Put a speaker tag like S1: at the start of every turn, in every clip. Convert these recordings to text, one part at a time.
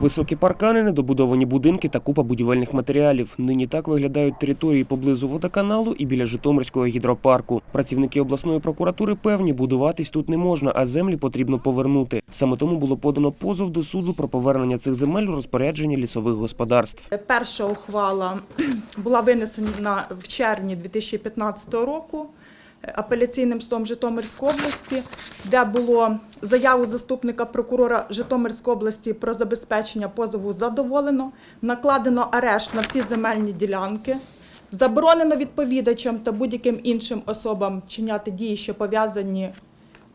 S1: Високі паркани, недобудовані будинки та купа будівельних матеріалів. Нині так виглядають території поблизу водоканалу і біля Житомирського гідропарку. Працівники обласної прокуратури певні, будуватись тут не можна, а землі потрібно повернути. Саме тому було подано позов до суду про повернення цих земель у розпорядження лісових господарств.
S2: Перша ухвала була винесена в червні 2015 року апеляційним судом Житомирської області, де було заяву заступника прокурора Житомирської області про забезпечення позову задоволено, накладено арешт на всі земельні ділянки. Заборонено відповідачам та будь-яким іншим особам чиняти дії, що пов'язані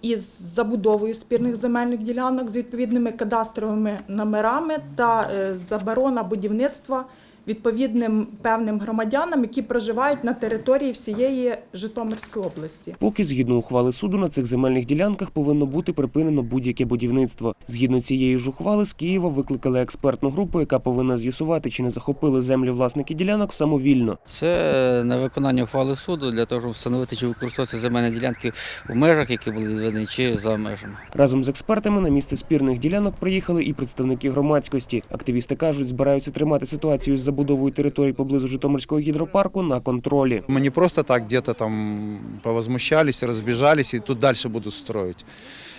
S2: із забудовою спірних земельних ділянок з відповідними кадастровими номерами та е, заборона будівництва відповідним певним громадянам, які проживають на території всієї Житомирської області.
S1: Поки згідно ухвали суду на цих земельних ділянках повинно бути припинено будь-яке будівництво. Згідно цієї ж ухвали з Києва викликали експертну групу, яка повинна з'ясувати, чи не захопили землі власники ділянок самовільно.
S3: Це на виконання ухвали суду для того, щоб встановити, чи використовуються земельні ділянки в межах, які були відведені, чи за межами.
S1: Разом з експертами на місце спірних ділянок приїхали і представники громадськості. Активісти кажуть, збираються тримати ситуацію з забудовою територій поблизу Житомирського гідропарку на контролі.
S4: Мы не просто так где-то там повозмущались, разбежались и тут дальше будут строить.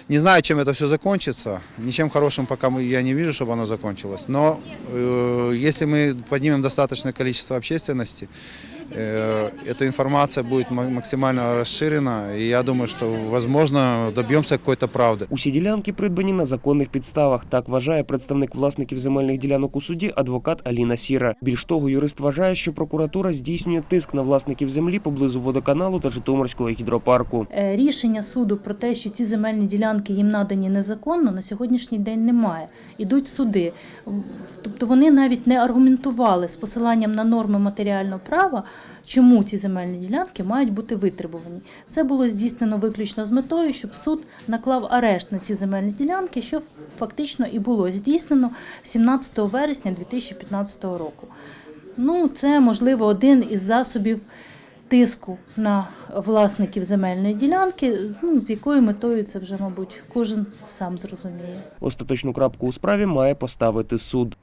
S4: Не знаю, чем это все закончится. Ничем хорошим пока мы- я не вижу, чтобы оно закончилось. Но э, если мы поднимем достаточное количество общественности, э, эта информация будет максимально расширена. И я думаю, что, возможно, добьемся какой-то правды.
S1: Усі ділянки придбані на законних підставах. Так вважає представник власників земельних ділянок у суді адвокат Аліна Сіра. Більш того, юрист вважає, що прокуратура здійснює тиск на власників землі поблизу водоканалу та Житомирського гідропарку.
S5: Е, Рішення суду про те, що ці земельні ділянки їм надані незаконно, на сьогоднішній день немає. Ідуть суди. Тобто вони навіть не аргументували з посиланням на норми матеріального права, чому ці земельні ділянки мають бути витребувані. Це було здійснено виключно з метою, щоб суд наклав арешт на ці земельні ділянки, що фактично і було здійснено 17 вересня 2015 року. Ну, це можливо один із засобів тиску на власників земельної ділянки, ну, з якою метою це вже, мабуть, кожен сам зрозуміє.
S1: Остаточну крапку у справі має поставити суд.